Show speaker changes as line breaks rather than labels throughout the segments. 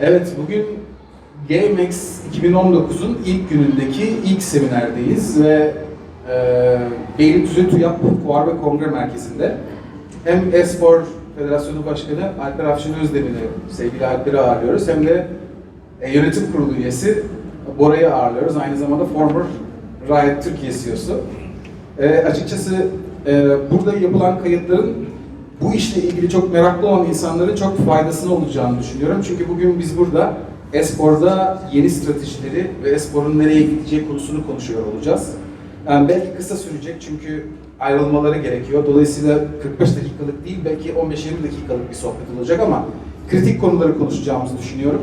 Evet, bugün GameX 2019'un ilk günündeki ilk seminerdeyiz ve e, Beylikdüzü TÜYAP Fuar ve Kongre Merkezi'nde hem Espor Federasyonu Başkanı Alper Afşin Özdemir'i, sevgili Alper'i ağırlıyoruz hem de e, yönetim kurulu üyesi Bora'yı ağırlıyoruz. Aynı zamanda former Riot Türkiye CEO'su. E, açıkçası e, burada yapılan kayıtların bu işle ilgili çok meraklı olan insanların çok faydasını olacağını düşünüyorum. Çünkü bugün biz burada esporda yeni stratejileri ve esporun nereye gideceği konusunu konuşuyor olacağız. Yani belki kısa sürecek çünkü ayrılmaları gerekiyor. Dolayısıyla 45 dakikalık değil belki 15-20 dakikalık bir sohbet olacak ama kritik konuları konuşacağımızı düşünüyorum.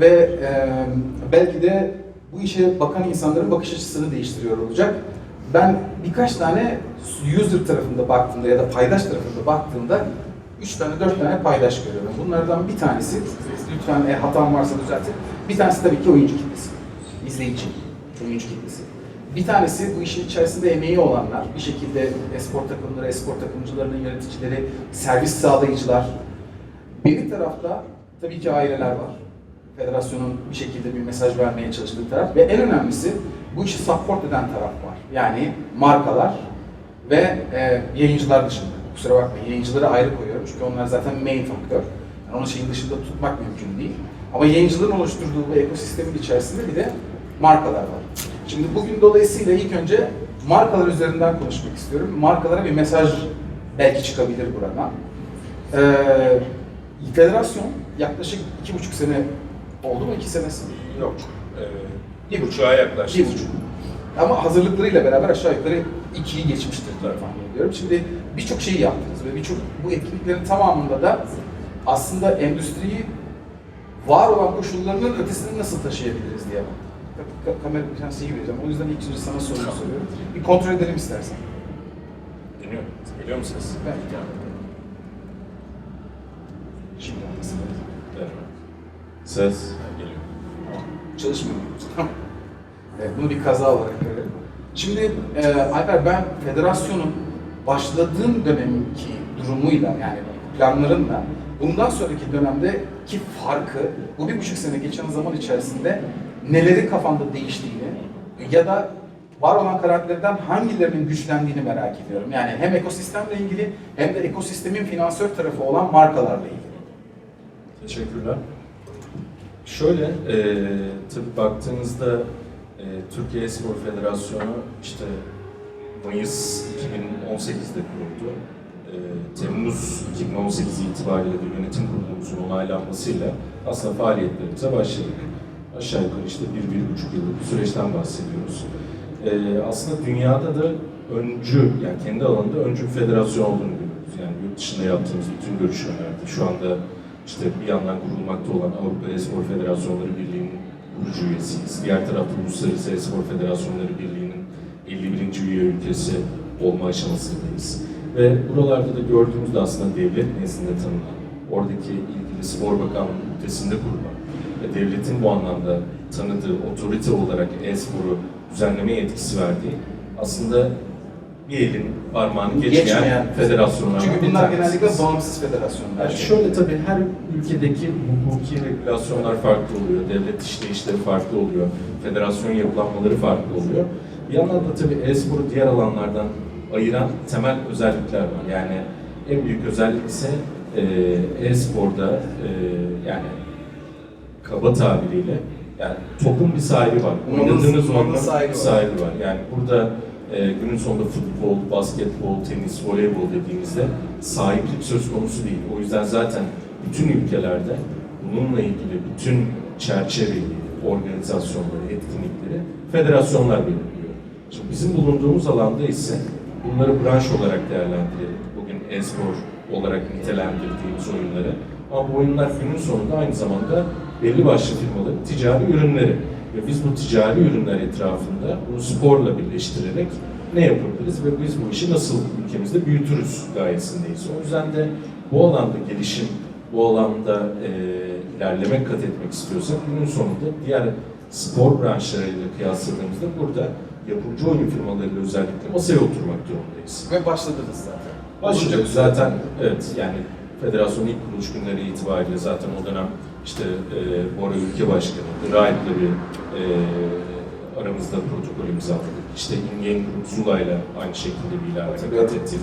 Ve e, belki de bu işe bakan insanların bakış açısını değiştiriyor olacak. Ben birkaç tane user tarafında baktığımda ya da paydaş tarafında baktığımda 3 tane 4 tane paydaş görüyorum. Bunlardan bir tanesi, lütfen e, hatam varsa düzeltin. Bir tanesi tabii ki oyuncu kitlesi. İzleyici, oyuncu kitlesi. Bir tanesi bu işin içerisinde emeği olanlar, bir şekilde espor takımları, espor takımcılarının yöneticileri, servis sağlayıcılar. Bir tarafta tabii ki aileler var. Federasyonun bir şekilde bir mesaj vermeye çalıştığı taraf ve en önemlisi bu işi support eden taraf var. Yani markalar ve e, yayıncılar dışında. Kusura bakmayın yayıncıları ayrı koyuyorum çünkü onlar zaten main faktör. Yani onu şeyin dışında tutmak mümkün değil. Ama yayıncıların oluşturduğu bu ekosistemin içerisinde bir de markalar var. Şimdi bugün dolayısıyla ilk önce markalar üzerinden konuşmak istiyorum. Markalara bir mesaj belki çıkabilir buradan. Ee, federasyon yaklaşık iki buçuk sene oldu mu? İki senesi?
Yok. Ee,
Bir
buçuğa yaklaştı.
Bir buçuk. Ama hazırlıklarıyla beraber aşağı yukarı ikiyi geçmiştir diye tahmin ediyorum. Şimdi birçok şeyi yaptınız ve birçok bu etkinliklerin tamamında da aslında endüstriyi var olan koşullarının ötesini nasıl taşıyabiliriz diye. Tabii ka- kamera bir tanesi iyi vereceğim. O yüzden ilk önce sana soruyu soruyorum. Bir kontrol edelim istersen.
Dinliyor. Geliyor mu ses?
Evet. Şimdi anlasın.
Evet. Ses. Geliyor.
Çalışmıyor. Tamam. Evet, bunu bir kaza olarak görelim. Şimdi e, Alper ben federasyonun başladığım dönemki durumuyla yani planlarımla bundan sonraki dönemdeki farkı bu bir buçuk sene geçen zaman içerisinde neleri kafanda değiştiğini ya da var olan karakterlerden hangilerinin güçlendiğini merak ediyorum. Yani hem ekosistemle ilgili hem de ekosistemin finansör tarafı olan markalarla ilgili.
Teşekkürler. Şöyle, e, tabii baktığınızda e, Türkiye Espor Federasyonu işte Mayıs 2018'de kuruldu. E, Temmuz 2018 itibariyle de yönetim kurulumuzun onaylanmasıyla aslında faaliyetlerimize başladık. Aşağı yukarı işte bir, bir buçuk yıllık bir süreçten bahsediyoruz. E, aslında dünyada da öncü, yani kendi alanında öncü bir federasyon olduğunu görüyoruz. Yani yurt dışında yaptığımız bütün görüşmelerde şu anda işte bir yandan kurulmakta olan Avrupa Espor Federasyonları Birliği'nin kurucu üyesiyiz. Diğer tarafta Uluslararası Espor Federasyonları Birliği'nin 51. üye ülkesi olma aşamasındayız. Ve buralarda da gördüğümüzde aslında devlet nezdinde tanınan, oradaki ilgili spor bakanlığı ülkesinde kurulan ve devletin bu anlamda tanıdığı otorite olarak e-sporu düzenleme yetkisi verdiği aslında bir elin parmağını geçmeyen,
Geçmeyen
federasyonlardan
Çünkü bunlar genellikle bağımsız federasyonlar.
Yani şöyle tabii her ülkedeki hukuki regülasyonlar farklı oluyor, devlet işleyişleri farklı oluyor, federasyon yapılanmaları farklı oluyor. Bir yandan da tabii e-sporu diğer alanlardan ayıran temel özellikler var. Yani en büyük özellik ise e, e-sporda e, yani kaba tabiriyle yani topun bir sahibi var. Oynadığınız oyunun
sahibi var.
sahibi var. Yani burada e, günün sonunda futbol, basketbol, tenis, voleybol dediğimizde sahiplik söz konusu değil. O yüzden zaten bütün ülkelerde bununla ilgili bütün çerçeveyi, organizasyonları, etkinlikleri federasyonlar belirliyor. Şimdi bizim bulunduğumuz alanda ise bunları branş olarak değerlendirelim. Bugün e-spor olarak nitelendirdiğimiz oyunları. Ama bu oyunlar günün sonunda aynı zamanda belli başlı firmaların ticari ürünleri. Ve biz bu ticari ürünler etrafında bunu sporla birleştirerek ne yapabiliriz ve biz bu işi nasıl ülkemizde büyütürüz gayesindeyiz. O yüzden de bu alanda gelişim, bu alanda e, ilerleme kat etmek istiyorsak günün sonunda diğer spor branşlarıyla kıyasladığımızda burada yapımcı oyun firmalarıyla özellikle masaya oturmak durumundayız.
Ve başladınız zaten.
Başlayacak zaten evet yani federasyonun ilk kuruluş günleri itibariyle zaten o dönem işte e, Bora Ülke Başkanı, Riot'la bir e, aramızda protokol imzaladık. İşte In-Game Group Zula'yla aynı şekilde bir ilerleme kat ettik.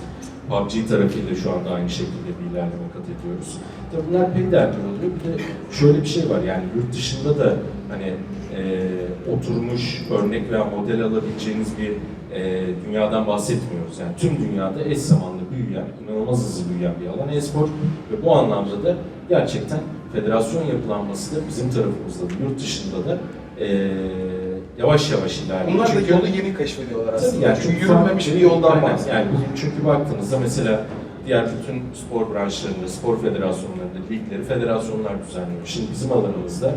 PUBG tarafıyla şu anda aynı şekilde bir ilerleme kat ediyoruz. Tabii bunlar peyderpey oluyor. Bir de şöyle bir şey var yani yurt dışında da hani e, oturmuş örnek veya model alabileceğiniz bir e, dünyadan bahsetmiyoruz. Yani tüm dünyada eş zamanlı büyüyen, inanılmaz hızlı büyüyen bir alan e-spor ve bu anlamda da gerçekten federasyon yapılanması da bizim tarafımızda da yurt dışında da e, yavaş yavaş ilerliyor.
Da
Çünkü-
yolu yeni keşfediyorlar aslında.
yani
Çünkü yürünmemiş bir yoldan bahsediyor.
Yani çünkü baktığınızda mesela diğer bütün spor branşlarında, spor federasyonlarında ligleri federasyonlar düzenliyor. Şimdi bizim alanımızda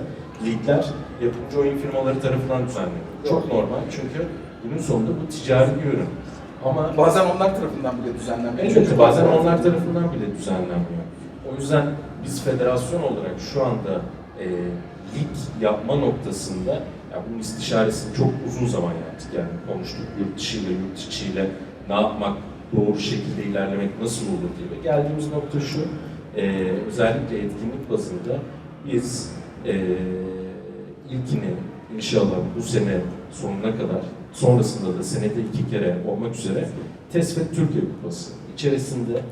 ligler yapımcı oyun firmaları tarafından düzenleniyor. Çok normal çünkü günün sonunda bu ticari bir ürün. Ama
Bazen onlar tarafından bile düzenlenmiyor. Çünkü
bazen onlar tarafından bile düzenlenmiyor. O yüzden biz federasyon olarak şu anda e, lig yapma noktasında ya bunun istişaresini çok uzun zaman yaptık. Yani konuştuk yurt dışıyla yurt içiyle ne yapmak doğru şekilde ilerlemek nasıl olur diye. Ve geldiğimiz nokta şu e, özellikle etkinlik bazında biz e, ilkini inşallah bu sene sonuna kadar sonrasında da senede iki kere olmak üzere TESFET Türkiye Kupası içerisinde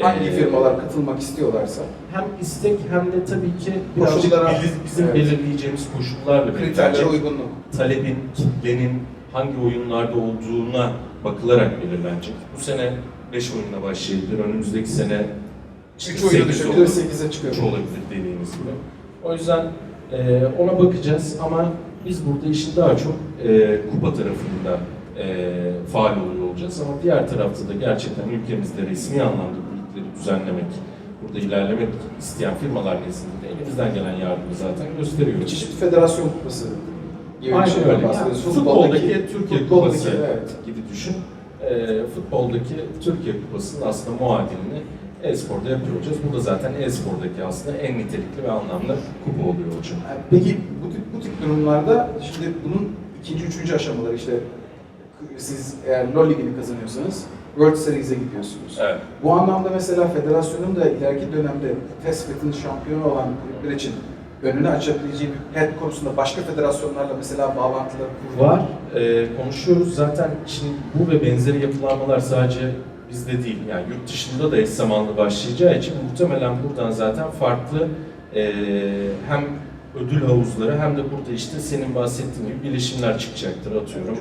Hangi
e,
firmalar katılmak istiyorlarsa
hem istek hem de tabii ki birazcık
Koşullara,
bizim,
evet.
belirleyeceğimiz koşullarla
kriterlere uygunluk.
talebin, kitlenin hangi oyunlarda olduğuna bakılarak belirlenecek. Bu sene 5 oyunla başlayabilir, önümüzdeki sene
3 oyuna düşebilir,
olur.
8'e çıkıyor.
Olabilir dediğiniz gibi. O yüzden e, ona bakacağız ama biz burada işin daha çok e, kupa tarafında e, faal oluyor olacağız ama diğer tarafta da gerçekten ülkemizde resmi anlamda düzenlemek, burada ilerlemek isteyen firmalar nezdinde elimizden gelen yardımı zaten gösteriyoruz.
çeşit federasyon kupası gibi bir şeyden
öyle. Yani futboldaki Türkiye
futboldaki,
Kupası
evet.
gibi düşün. E, futboldaki Türkiye Kupası'nın aslında muadilini e-sporda yapıyor olacağız. Bu da zaten e-spordaki aslında en nitelikli ve anlamlı kupa oluyor hocam.
Yani Peki bu tip, bu tip durumlarda şimdi bunun ikinci, üçüncü aşamaları işte siz eğer LoL ligini kazanıyorsanız World Series'e gidiyorsunuz.
Evet.
Bu anlamda mesela federasyonun da ileriki dönemde TESFET'in şampiyonu olan kulüpler için önünü açabileceği bir head konusunda başka federasyonlarla mesela bağlantıları kurdu.
Var. Ee, konuşuyoruz. Zaten şimdi bu ve benzeri yapılanmalar sadece bizde değil. Yani yurt dışında da eş zamanlı başlayacağı için muhtemelen buradan zaten farklı ee, hem ödül havuzları hem de burada işte senin bahsettiğin gibi birleşimler çıkacaktır atıyorum.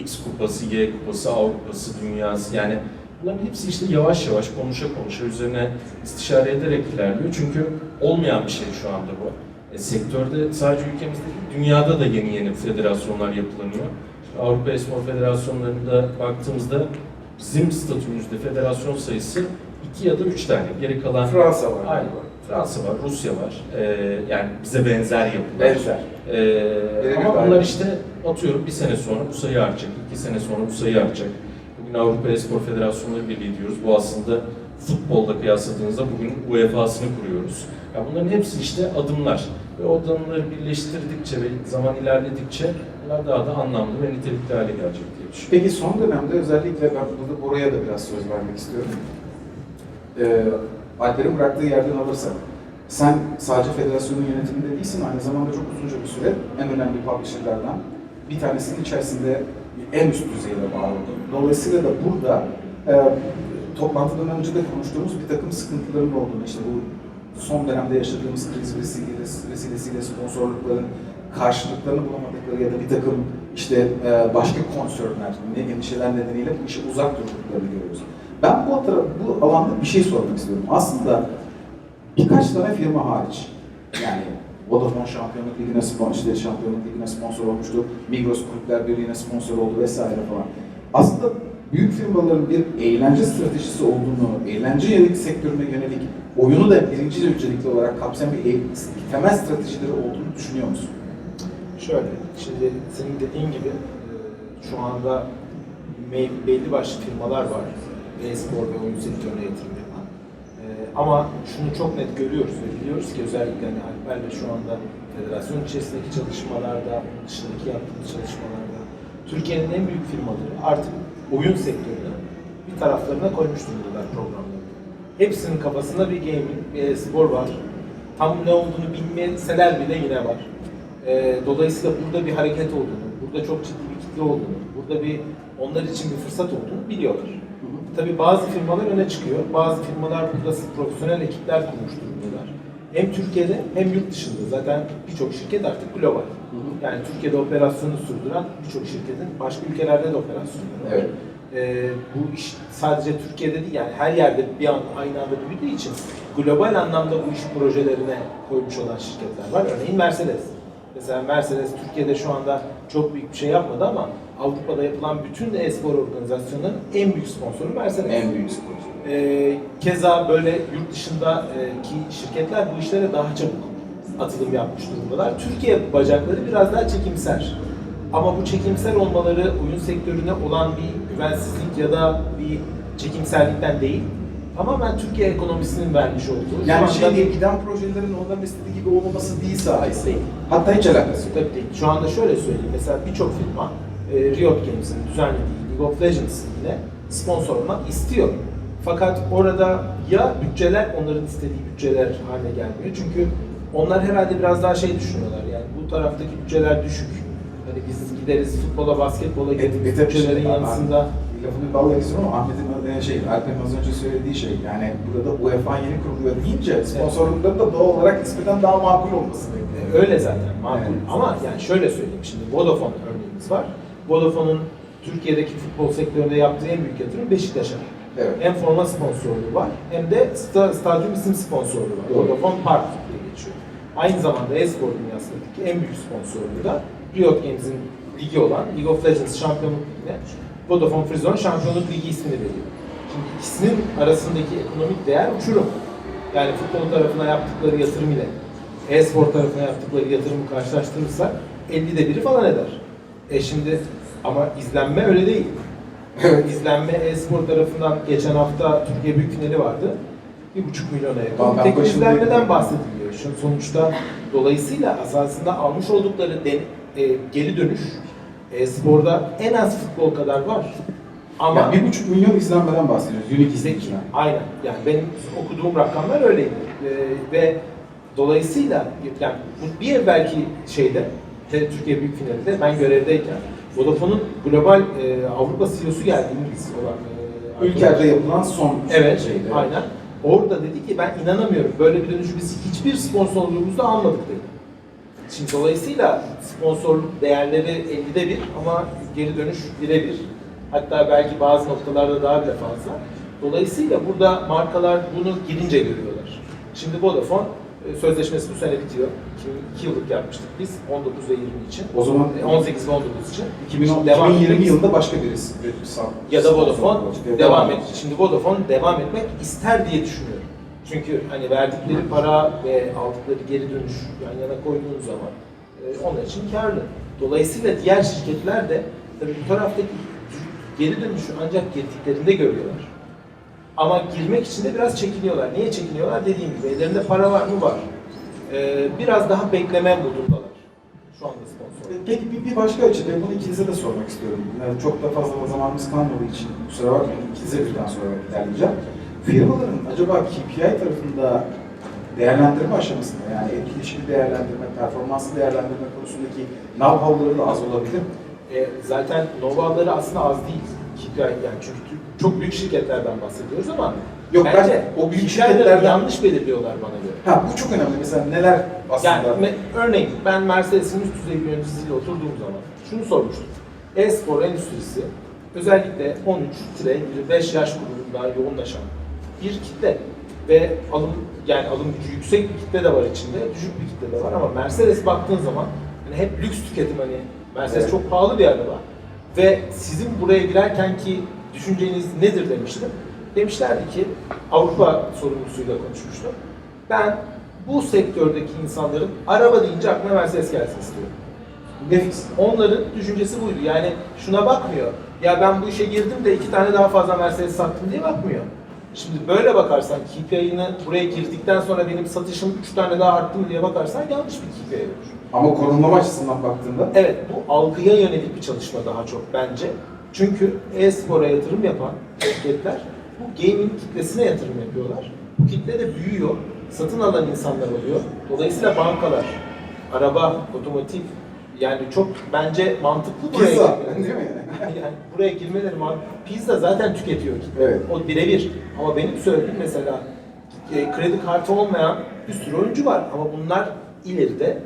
X kupası, Y kupası, A kupası, dünyası yani bunların hepsi işte yavaş yavaş konuşa konuşa üzerine istişare ederek ilerliyor. Çünkü olmayan bir şey şu anda bu. E, sektörde sadece ülkemizde değil, dünyada da yeni yeni federasyonlar yapılanıyor. İşte Avrupa Espor Federasyonlarında baktığımızda bizim statümüzde federasyon sayısı iki ya da üç tane. Geri kalan
Fransa var.
Aynen. Fransa var, Rusya var. Ee, yani bize benzer yapılar.
Benzer.
Ee, ama bunlar işte atıyorum bir sene sonra bu sayı artacak, iki sene sonra bu sayı artacak. Bugün Avrupa Espor Federasyonları Birliği diyoruz. Bu aslında futbolda kıyasladığınızda bugün UEFA'sını kuruyoruz. Ya bunların hepsi işte adımlar. Ve o adımları birleştirdikçe ve zaman ilerledikçe bunlar daha da anlamlı ve nitelikli hale gelecek diye düşünüyorum.
Peki son dönemde özellikle ben burada Bora'ya da biraz söz vermek istiyorum. Ee, Alper'in bıraktığı yerden alırsak, sen sadece federasyonun yönetiminde değilsin, aynı zamanda çok uzunca bir süre en önemli publisherlardan bir tanesinin içerisinde en üst düzeyde var oldun. Dolayısıyla da burada e, toplantıdan önce de konuştuğumuz bir takım sıkıntıların olduğunu, işte bu son dönemde yaşadığımız kriz vesilesiyle, sponsorlukların karşılıklarını bulamadıkları ya da bir takım işte e, başka konsörler, ne endişeler nedeniyle bu işe uzak durduklarını görüyoruz. Ben bu, bu alanda bir şey sormak istiyorum. Aslında birkaç tane firma hariç, yani Vodafone Şampiyonluk Ligi'ne sponsor, işte Şampiyonluk Ligi'ne sponsor olmuştu, Migros Kulüpler Birliği'ne sponsor oldu vesaire falan. Aslında büyük firmaların bir eğlence stratejisi olduğunu, eğlence yönelik sektörüne yönelik oyunu da birinci öncelikli olarak kapsayan bir temel stratejileri olduğunu düşünüyor musun?
Şöyle, şimdi senin dediğin gibi e, şu anda belli başlı firmalar var e-spor ve oyun sektörüne yatırım Ama şunu çok net görüyoruz ve biliyoruz ki özellikle hani Alper'le şu anda federasyon içerisindeki çalışmalarda, dışındaki yaptığımız çalışmalarda Türkiye'nin en büyük firmaları artık oyun sektörünü bir taraflarına koymuş durumdalar programlarında. Hepsinin kafasında bir gaming, bir e-spor var. tam ne olduğunu bilmeseler bile yine var. Ee, dolayısıyla burada bir hareket olduğunu, burada çok ciddi bir kitle olduğunu, burada bir onlar için bir fırsat olduğunu biliyorlar. Tabii bazı firmalar öne çıkıyor. Bazı firmalar burada profesyonel ekipler kurmuş durumdalar. Hem Türkiye'de hem yurt dışında. Zaten birçok şirket artık global. Yani Türkiye'de operasyonu sürdüren birçok şirketin başka ülkelerde de operasyonları var.
Evet.
Ee, bu iş sadece Türkiye'de değil yani her yerde bir an aynı anda büyüdüğü için global anlamda bu iş projelerine koymuş olan şirketler var. Örneğin Mercedes. Mesela Mercedes Türkiye'de şu anda çok büyük bir şey yapmadı ama Avrupa'da yapılan bütün e-spor organizasyonlarının en büyük sponsoru Mercedes.
En büyük spor.
Ee, keza böyle yurt dışındaki şirketler bu işlere daha çabuk atılım yapmış durumdalar. Türkiye bacakları biraz daha çekimser. Ama bu çekimser olmaları oyun sektörüne olan bir güvensizlik ya da bir çekimsellikten değil. Tamamen Türkiye ekonomisinin vermiş olduğu. şu
Yani
anda
şey giden projelerin onların istediği gibi olmaması değil.
Değil.
Hatta hiç alakası yok.
Tabii değil. Şu anda şöyle söyleyeyim. Mesela birçok firma e, Riot Games'in düzenlediği League of Legends'ın yine sponsor olmak istiyor. Fakat orada ya bütçeler onların istediği bütçeler haline gelmiyor. Çünkü onlar herhalde biraz daha şey düşünüyorlar. Yani bu taraftaki bütçeler düşük. Hani biz gideriz futbola, basketbola
Et,
gideriz.
et,
Bütçelerin yanısında
Lafını balla istiyorum ama Ahmet'in e, şey, Alper'in az önce söylediği şey yani burada UEFA yeni kuruluyor deyince sponsorlukların da doğal olarak nispeten daha makul olması bekleniyor.
E, Öyle zaten makul.
Evet.
Ama yani şöyle söyleyeyim şimdi Vodafone örneğimiz var. Vodafone'un Türkiye'deki futbol sektöründe yaptığı en büyük yatırım Beşiktaş'a.
Evet.
Hem forma sponsorluğu var hem de sta, stadyum isim sponsorluğu var.
Doğru.
Vodafone Park diye geçiyor. Aynı zamanda e-spor dünyasındaki en büyük sponsorluğu da Riot Games'in ligi olan League of Legends Şampiyonluk Ligi'ne Vodafone Free Şampiyonluk Ligi ismini veriyor. Şimdi ikisinin arasındaki ekonomik değer uçurum. Yani futbol tarafına yaptıkları yatırım ile e-spor tarafına yaptıkları yatırımı karşılaştırırsak 50'de biri falan eder. E şimdi ama izlenme öyle değil. İzlenme e-spor tarafından geçen hafta Türkiye Büyük Finali vardı. Bir buçuk milyona yakın. Tek izlenmeden bahsediliyor. Şu sonuçta dolayısıyla esasında almış oldukları den- e, geri dönüş e-sporda en az futbol kadar var. Ama
Yani bir buçuk milyon izlenmeden bahsediyoruz. Unique izleyiciler.
Aynen. Yani benim okuduğum rakamlar öyleydi. Ee, ve dolayısıyla yani bir evvelki şeyde Türkiye Büyük Finali'de ben görevdeyken Vodafone'un global e, Avrupa CEO'su geldi İngiliz olan e,
Ülkede
arkadaş.
yapılan son
Evet,
şeydi.
aynen. Orada dedi ki ben inanamıyorum. Böyle bir dönüşü biz hiçbir sponsorluğumuzda almadık dedi. Şimdi dolayısıyla sponsorluk değerleri 50'de bir ama geri dönüş 1'e bir. Hatta belki bazı noktalarda daha bile fazla. Dolayısıyla burada markalar bunu girince görüyorlar. Şimdi Vodafone sözleşmesi bu sene bitiyor. 2 yıllık yapmıştık biz 19 ve 20 için.
O zaman
E, 18 ve 19 için.
2010,
Devam
2020
etmek-
yılında başka birisi. bir
ya da Vodafone
sponsor-
devam et. Şimdi Vodafone devam etmek ister diye düşünüyorum. Çünkü hani verdikleri para ve aldıkları geri dönüş yan yana koyduğun zaman e, onlar için karlı. Dolayısıyla diğer şirketler de tabii bu taraftaki geri dönüşü ancak girdiklerinde görüyorlar. Ama girmek için de biraz çekiniyorlar. Niye çekiniyorlar? Dediğim gibi ellerinde para var mı? Var. E, biraz daha bekleme modundalar. Şu anda sponsor.
Peki bir, bir başka açı, ben bunu ikinize de sormak istiyorum. Yani çok da fazla zamanımız kalmadığı için kusura bakmayın, ikinize birden sorarak ilerleyeceğim. Firmaların acaba KPI tarafında değerlendirme aşamasında yani etkileşimi değerlendirme, performansı değerlendirme konusundaki know-how'ları da az olabilir.
E, zaten Nova'ları aslında az değil. KPI yani çünkü çok büyük şirketlerden bahsediyoruz ama
Yok, ben
bence
o büyük şirketlerden-
yanlış belirliyorlar bana göre.
Ha bu çok önemli. Mesela neler aslında...
Yani me- örneğin ben Mercedes'in üst düzey yöneticisiyle oturduğum zaman şunu sormuştum. E-spor endüstrisi özellikle 13-25 yaş grubunda yoğunlaşan bir kitle ve alım yani alım gücü yüksek bir kitle de var içinde, düşük bir kitle de var ama Mercedes baktığın zaman hani hep lüks tüketim hani Mercedes
Evet.
çok pahalı bir araba ve sizin buraya girerken ki düşünceniz nedir demiştim. Demişlerdi ki Avrupa sorumlusuyla konuşmuştum. Ben bu sektördeki insanların araba deyince aklına Mercedes gelsin istiyorum.
Nefis.
Onların düşüncesi buydu. Yani şuna bakmıyor. Ya ben bu işe girdim de iki tane daha fazla Mercedes sattım diye bakmıyor. Şimdi böyle bakarsan KPI'ni buraya girdikten sonra benim satışım üç tane daha arttı mı diye bakarsan yanlış bir KPI olur.
Ama konumlama açısından baktığında
Evet bu algıya yönelik bir çalışma daha çok bence. Çünkü e-spora yatırım yapan şirketler bu gaming kitlesine yatırım yapıyorlar. Bu kitle de büyüyor satın alan insanlar oluyor. Dolayısıyla bankalar, araba, otomotiv yani çok bence mantıklı buraya
Pizza,
girmeleri.
değil mi?
yani buraya girmeleri mantıklı. Pizza zaten tüketiyor.
Evet.
O birebir. Ama benim söylediğim mesela e, kredi kartı olmayan bir sürü oyuncu var. Ama bunlar ileride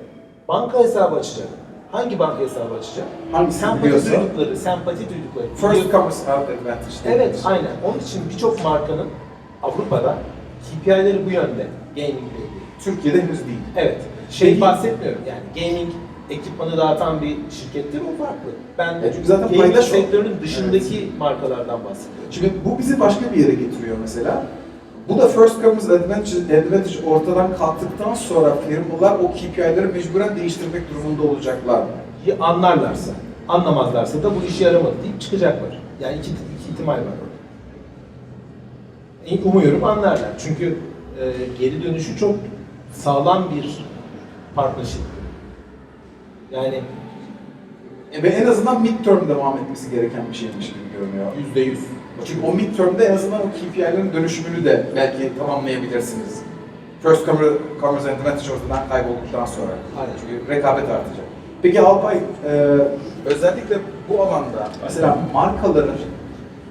banka hesabı açacak. Hangi banka hesabı açacak?
Hangisini
sempati
biliyorsa.
duydukları, sempati duydukları.
First comers have advantage.
Evet, aynen. Onun için birçok markanın Avrupa'da KPI'leri bu yönde. Gaming ile ilgili.
Türkiye'de henüz değil.
Evet. Şey
Peki-
bahsetmiyorum yani gaming ekipmanı dağıtan bir şirkettir o farklı. Ben
Ya çünkü zaten
gaming
paydaş o.
sektörünün dışındaki markalardan bahsediyorum.
Şimdi bu bizi başka bir yere getiriyor mesela. Bu da first comes advantage, advantage ortadan kalktıktan sonra firmalar o KPI'leri mecburen değiştirmek durumunda olacaklar mı?
Anlarlarsa, anlamazlarsa da bu işe yaramadı deyip çıkacaklar. Yani iki, iki ihtimal var orada. Umuyorum anlarlar. Çünkü e, geri dönüşü çok sağlam bir partnership. Yani
E, ve en azından mid term devam etmesi gereken bir şeymiş gibi görünüyor.
yüzde yüz.
Çünkü o mid term'de en azından o KPI'lerin dönüşümünü de belki tamamlayabilirsiniz. First comer, comers advantage ortadan kaybolduktan sonra.
Aynen.
Çünkü rekabet artacak. Peki Alpay, e, özellikle bu alanda mesela markaların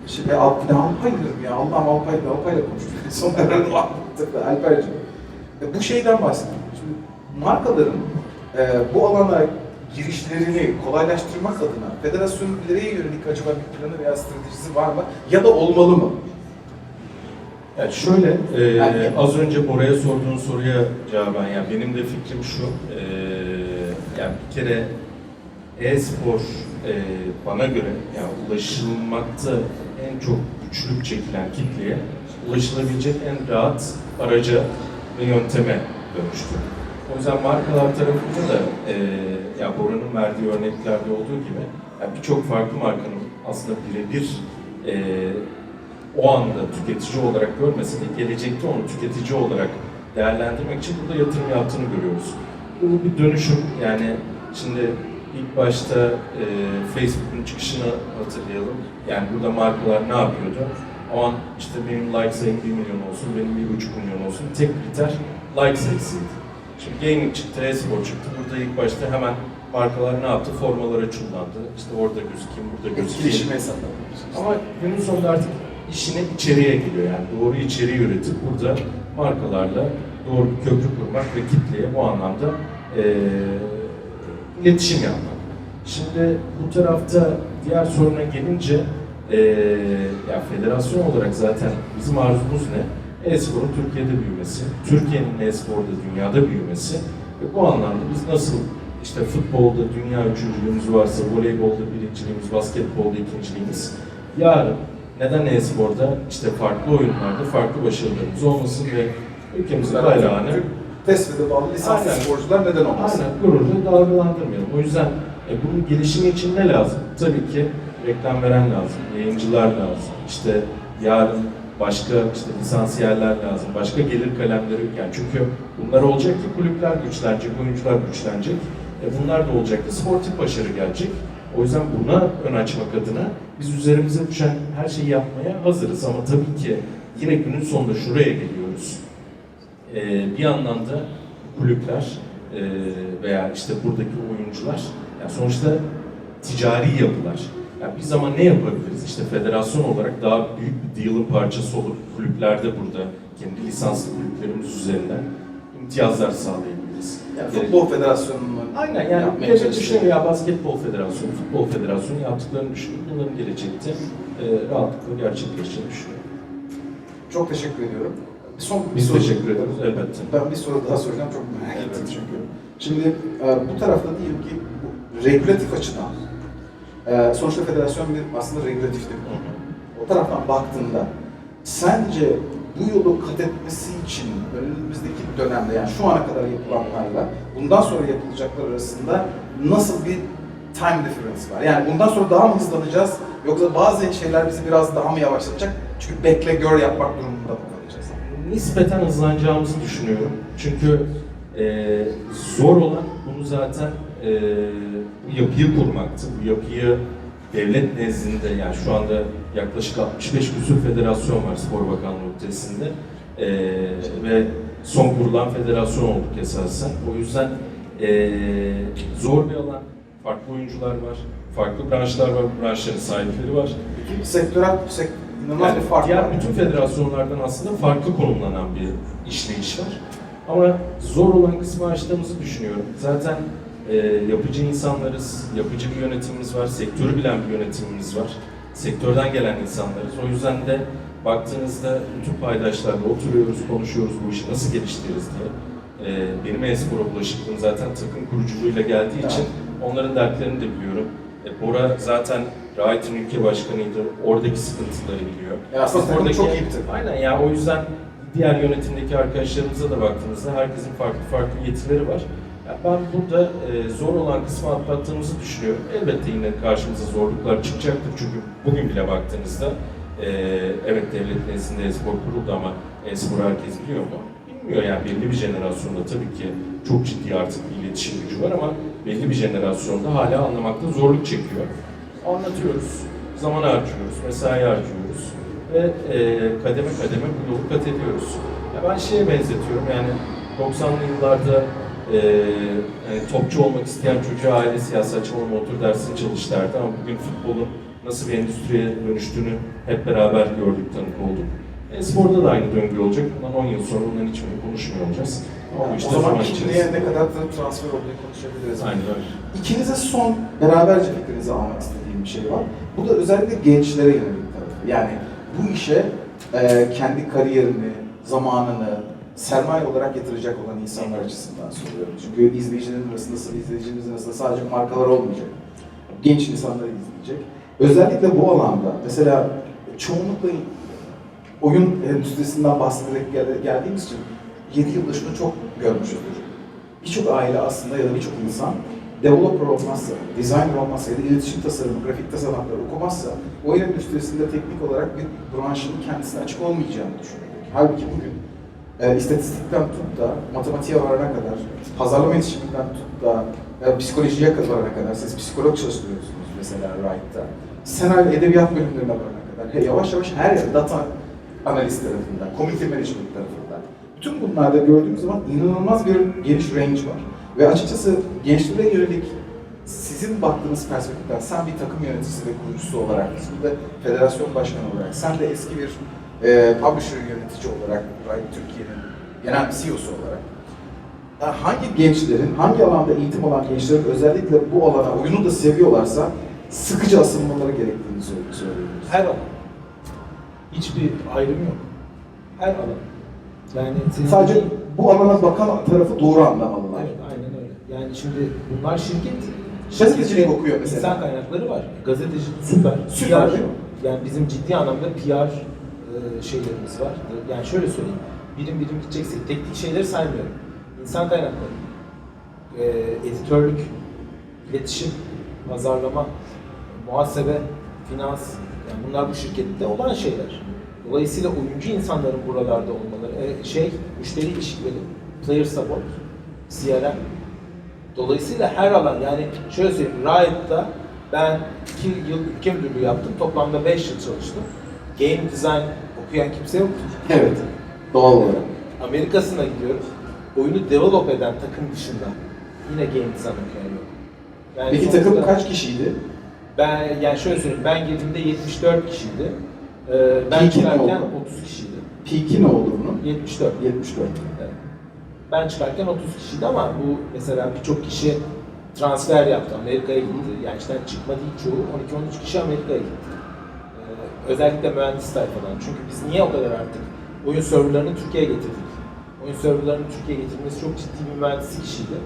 Şimdi Alp, ne Alpay diyorum ya, Allah'ım Alpay, Alpay'la konuştuk. Son kararını anlattık da Alpay'cığım. E, bu şeyden bahsediyorum. Şimdi markaların e, bu alana girişlerini kolaylaştırmak adına federasyonun ileriye yönelik acaba bir planı veya stratejisi var mı? Ya da olmalı mı?
Yani şöyle, e,
Yani-
az önce Bora'ya sorduğun soruya cevaben, yani benim de fikrim şu, e, yani bir kere e-spor e, bana göre yani ulaşılmakta en çok güçlük çekilen kitleye ulaşılabilecek en rahat araca ve yönteme dönüştü. O yüzden markalar tarafında da e, ya Bora'nın verdiği örneklerde olduğu gibi yani birçok farklı markanın aslında birebir e, o anda tüketici olarak görmese de gelecekte onu tüketici olarak değerlendirmek için burada yatırım yaptığını görüyoruz. Bu bir dönüşüm yani şimdi ilk başta e, Facebook'un çıkışını hatırlayalım. Yani burada markalar ne yapıyordu? O an işte benim like sayım 1 milyon olsun, benim 1,5 milyon olsun. Tek kriter like sayısıydı. Şimdi gaming çıktı, e-spor çıktı. Burada ilk başta hemen markalar ne yaptı? Formalara çullandı. İşte orada gözükeyim, burada gözükeyim.
Etkileşime.
Ama günün sonunda artık işine içeriye geliyor yani doğru içeriği üretip burada markalarla doğru bir köprü kurmak ve kitleye bu anlamda eee iletişim yapmak. Şimdi bu tarafta diğer soruna gelince eee ya federasyon olarak zaten bizim arzumuz ne? E-sporun Türkiye'de büyümesi, Türkiye'nin e-sporda dünyada büyümesi ve bu anlamda biz nasıl işte futbolda dünya üçüncülüğümüz varsa, voleybolda birinciliğimiz, basketbolda ikinciliğimiz, yarın neden e-sporda işte farklı oyunlarda farklı başarılarımız olmasın ve ülkemizin bayrağını
Tesvi'de bağlı lisanslı sporcular neden olmasın?
aynen gururla dalgalandırmayalım. O yüzden e, bunun gelişimi için ne lazım? Tabii ki reklam veren lazım, yayıncılar lazım, işte yarın başka işte lisansiyerler lazım, başka gelir kalemleri yani çünkü bunlar olacak ki kulüpler güçlenecek, oyuncular güçlenecek. E bunlar da olacak ki sportif başarı gelecek. O yüzden buna ön açmak adına biz üzerimize düşen her şeyi yapmaya hazırız ama tabii ki yine günün sonunda şuraya geliyoruz. Ee, bir yandan da kulüpler e, veya işte buradaki oyuncular yani sonuçta ticari yapılar. Yani biz ama ne yapabiliriz? İşte federasyon olarak daha büyük bir deal'ın parçası olup kulüplerde burada kendi lisanslı kulüplerimiz üzerinden imtiyazlar sağlayabiliriz.
Yani Futbol Federasyonu'nun
Aynen yani
yapmaya
düşünün ya basketbol federasyonu, futbol federasyonu yaptıklarını düşünün. Bunların gelecekte e, rahatlıkla gerçekleşeceğini düşünüyorum.
Çok teşekkür ediyorum. Bir son bir
Biz
soru.
teşekkür ederiz elbette.
Ben bir soru daha soracağım çok merak ettim çünkü. Şimdi e, bu tarafta diyelim ki bu regülatif açıdan e, sonuçta federasyon bir aslında regülatif bir konu. O taraftan baktığında sence bu yolu kat etmesi için önümüzdeki dönemde yani şu ana kadar yapılanlarla bundan sonra yapılacaklar arasında nasıl bir time difference var? Yani bundan sonra daha mı hızlanacağız yoksa bazı şeyler bizi biraz daha mı yavaşlatacak? Çünkü bekle gör yapmak durumunda mı kalacağız?
nispeten hızlanacağımızı düşünüyorum. Çünkü e, zor olan bunu zaten e, yapıyı kurmaktı. Bu yapıyı devlet nezdinde yani şu anda yaklaşık 65 küsur federasyon var Spor Bakanlığı ötesinde. E, ve son kurulan federasyon olduk esasen. O yüzden eee, zor bir alan. Farklı oyuncular var, farklı branşlar var, branşların sahipleri var.
Bütün sektörel sek inanılmaz
Yani
bir fark
diğer
var.
bütün federasyonlardan aslında farklı konumlanan bir işleyiş var. Ama zor olan kısmı açtığımızı düşünüyorum. Zaten e, yapıcı insanlarız, yapıcı bir yönetimimiz var, sektörü bilen bir yönetimimiz var. Sektörden gelen insanlarız. O yüzden de baktığınızda bütün paydaşlarla oturuyoruz, konuşuyoruz bu işi nasıl geliştiririz diye. E, benim e-spora bulaşıklığım zaten takım kuruculuğuyla geldiği için onların dertlerini de biliyorum. E, Bora zaten Rait'in ülke başkanıydı. Oradaki sıkıntıları biliyor.
Ya aslında takım çok iyi bir takım.
Aynen ya o yüzden diğer yönetimdeki arkadaşlarımıza da baktığımızda herkesin farklı farklı yetileri var. Ben burada e, zor olan kısmı atlattığımızı düşünüyorum. Elbette yine karşımıza zorluklar çıkacaktır çünkü bugün bile baktığınızda e, evet devlet nezdinde e-spor kuruldu ama e-spor herkes biliyor mu? Bilmiyor yani belli bir jenerasyonda tabii ki çok ciddi artık bir iletişim gücü var ama belli bir jenerasyonda hala anlamakta zorluk çekiyor. Anlatıyoruz, zaman harcıyoruz, mesai harcıyoruz ve e, kademe kademe bu yolu kat ediyoruz. Ben şeye benzetiyorum yani 90'lı yıllarda e, yani topçu olmak isteyen çocuğa ailesi ya saçmalama otur dersini çalış derdi ama bugün futbolun nasıl bir endüstriye dönüştüğünü hep beraber gördük, tanık olduk. E, sporda da aynı döngü olacak. Bundan 10 yıl sonra bunların hiçbirini konuşmuyor olacağız. Ama işte
o zaman
içerisinde.
ne kadar da transfer olduğunu konuşabiliriz.
Aynen öyle.
İkinize son beraberce fikrinizi almak istediğim bir şey var. Bu da özellikle gençlere yönelik tarafı. Yani bu işe e, kendi kariyerini, zamanını, sermaye olarak yatıracak olan insanlar açısından soruyorum. Çünkü izleyicilerin arasında, izleyicimizin arasında sadece markalar olmayacak. Genç insanlar izleyecek. Özellikle bu alanda, mesela çoğunlukla oyun endüstrisinden bahsederek gel- geldiğimiz için 7 yılda şunu çok görmüşüzdür. Birçok aile aslında ya da birçok insan developer olmazsa, designer olmazsa ya da iletişim tasarımı, grafik tasarımları okumazsa oyun endüstrisinde teknik olarak bir branşın kendisine açık olmayacağını düşünüyorum. Halbuki bugün e, istatistikten tut da matematiğe varana kadar, pazarlama iletişiminden tut da e, psikolojiye varana kadar, siz psikolog çalıştırıyorsunuz mesela Wright'ta. Senaryo edebiyat bölümlerine varana kadar, he, yavaş yavaş her yer data analiz tarafından, community management tarafından. Bütün bunlarda gördüğümüz zaman inanılmaz bir geniş range var. Ve açıkçası gençlere yönelik sizin baktığınız perspektiften sen bir takım yöneticisi ve kurucusu olarak, siz de federasyon başkanı olarak, sen de eski bir e, publisher yönetici olarak, Right Türkiye'nin genel CEO'su olarak ya hangi gençlerin, hangi alanda eğitim alan gençlerin özellikle bu alana oyunu da seviyorlarsa sıkıcı asılmaları gerektiğini söylüyoruz.
Her alan. Hiçbir ayrım yok. Her alan. Yani
Sadece
dediğin-
bu alana bakan tarafı doğru anlamalılar.
Evet, aynen öyle. Yani şimdi bunlar şirket.
Gazetecilik okuyor mesela.
İnsan kaynakları var. Gazetecilik süper.
Süper,
PR,
değil?
Yani bizim ciddi anlamda PR e, şeylerimiz var. Yani şöyle söyleyeyim. Birim birim gideceksek teknik şeyleri saymıyorum. İnsan kaynakları, e, editörlük, iletişim, pazarlama, muhasebe, finans. Yani bunlar bu şirkette olan şeyler. Dolayısıyla oyuncu insanların buralarda olmaları, e, şey, müşteri ilişkileri, player support, CRM. Dolayısıyla her alan yani şöyle söyleyeyim, Riot'ta ben 2 yıl ülke müdürlüğü yaptım. Toplamda 5 yıl çalıştım. Game design okuyan kimse yoktu.
Evet, doğal olarak.
Amerika'sına gidiyoruz. Oyunu develop eden takım dışında yine game design okuyan yok. Yani
Peki
sonuçta
takım kaç kişiydi?
Ben yani şöyle söyleyeyim ben girdiğimde 74 kişiydi. Ee, ben
Peak'i
çıkarken
oldu?
30 kişiydi.
Peak'i ne oldu bunun?
74.
74.
Evet. Ben çıkarken 30 kişiydi ama bu mesela birçok kişi transfer yaptı, Amerika'ya gitti. Yani işten çıkmadı hiç çoğu. 12-13 kişi Amerika'ya gitti. Özellikle mühendis tayfadan. Çünkü biz niye o kadar artık oyun serverlarını Türkiye'ye getirdik? Oyun serverlarını Türkiye'ye getirmesi çok ciddi bir mühendislik işiydi.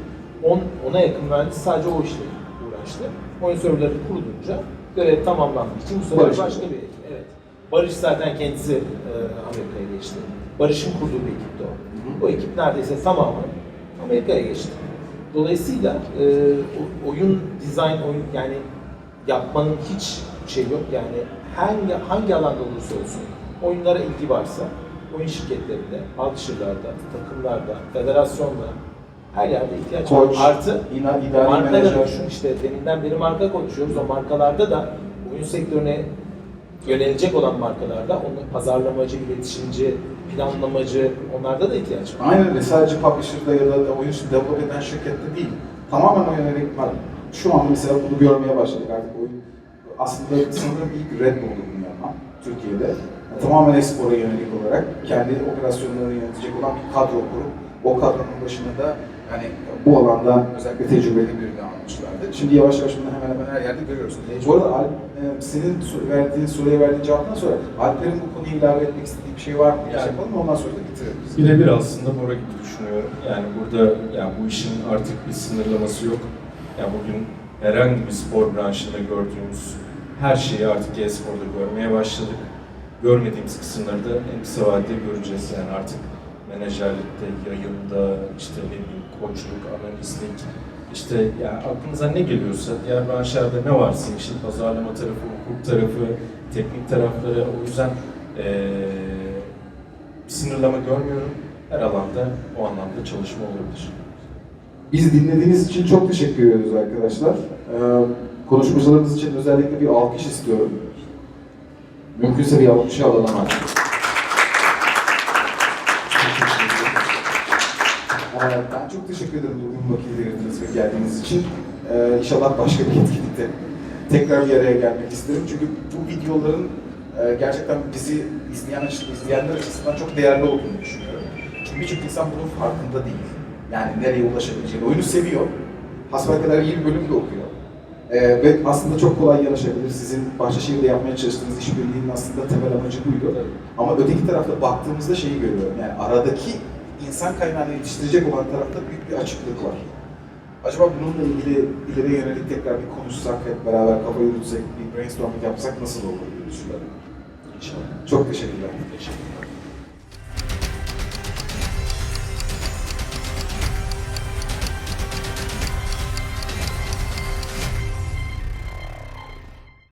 10, ona yakın mühendis sadece o işle uğraştı. Oyun serverları kurulunca görev tamamlandığı için bu sefer
Barış.
başka bir ekip. Evet. Barış zaten kendisi e, Amerika'ya geçti. Barış'ın kurduğu bir ekipti o. O ekip neredeyse tamamı Amerika'ya geçti. Dolayısıyla e, oyun, dizayn, oyun yani yapmanın hiç şey yok. Yani hangi hangi alanda olursa olsun oyunlara ilgi varsa oyun şirketlerinde, publisher'larda, takımlarda, federasyonda her yerde ihtiyaç var. Artı
ina- idari
marka
menajer.
da düşün işte deminden beri marka konuşuyoruz. O markalarda da oyun sektörüne yönelecek olan markalarda onu pazarlamacı, iletişimci, planlamacı onlarda da ihtiyaç var.
Aynen öyle. Sadece publisher'da ya da oyun develop eden şirkette değil. Tamamen o yönelik var. Şu anda mesela bunu görmeye başladık artık oyun. Aslında sanırım ilk Red Bull'du bunu yapan Türkiye'de. Yani tamamen espora yönelik olarak kendi operasyonlarını yönetecek olan bir kadro kurup o kadronun başına da yani bu alanda özellikle tecrübeli birini almışlardı. Şimdi yavaş yavaş bunu hemen hemen her yerde görüyoruz. Bu arada Alp, e, senin verdiğin soruya verdiğin cevaptan sonra Alplerin bu konuya ilave etmek istediği bir şey var mı? Şey
Yani-
yapalım mı? Ondan sonra da bitirelim.
Birebir aslında Bora gibi düşünüyorum. Yani burada yani bu işin artık bir sınırlaması yok. Yani bugün herhangi bir spor branşında gördüğümüz her şeyi artık e-sporda görmeye başladık. Görmediğimiz kısımları da en kısa vadede göreceğiz. Yani artık menajerlikte, yayında, işte ne bileyim koçluk, analistlik, işte yani aklınıza ne geliyorsa, diğer branşlarda ne varsa, işte pazarlama tarafı, hukuk tarafı, teknik tarafları, o yüzden eee sınırlama görmüyorum. Her alanda o anlamda çalışma olabilir.
Biz dinlediğiniz için çok teşekkür ediyoruz arkadaşlar. Ee, konuşmacılarımız için özellikle bir alkış istiyorum. Mümkünse bir alkışı alalım artık. Ee, ben çok teşekkür ederim bugün vakit ayırdığınız ve geldiğiniz için. Ee, inşallah başka bir etkinlikte tekrar bir araya gelmek isterim. Çünkü bu videoların e, gerçekten bizi izleyen izleyenler açısından çok değerli olduğunu düşünüyorum. Çünkü birçok insan bunun farkında değil. Yani nereye ulaşabileceğini. Oyunu seviyor. Hasbelkader iyi bir bölüm de okuyor. Ee, ve aslında çok kolay yanaşabilir. Sizin Bahçeşehir'de yapmaya çalıştığınız işbirliğinin aslında temel amacı buydu. Ama öteki tarafta baktığımızda şeyi görüyorum. Yani aradaki insan kaynağını yetiştirecek olan tarafta büyük bir açıklık var. Acaba bununla ilgili ileriye yönelik tekrar bir konuşsak, hep beraber kafa yürütsek, bir brainstorming yapsak nasıl olur diye düşünüyorum.
İnşallah.
Çok teşekkürler.
Teşekkürler.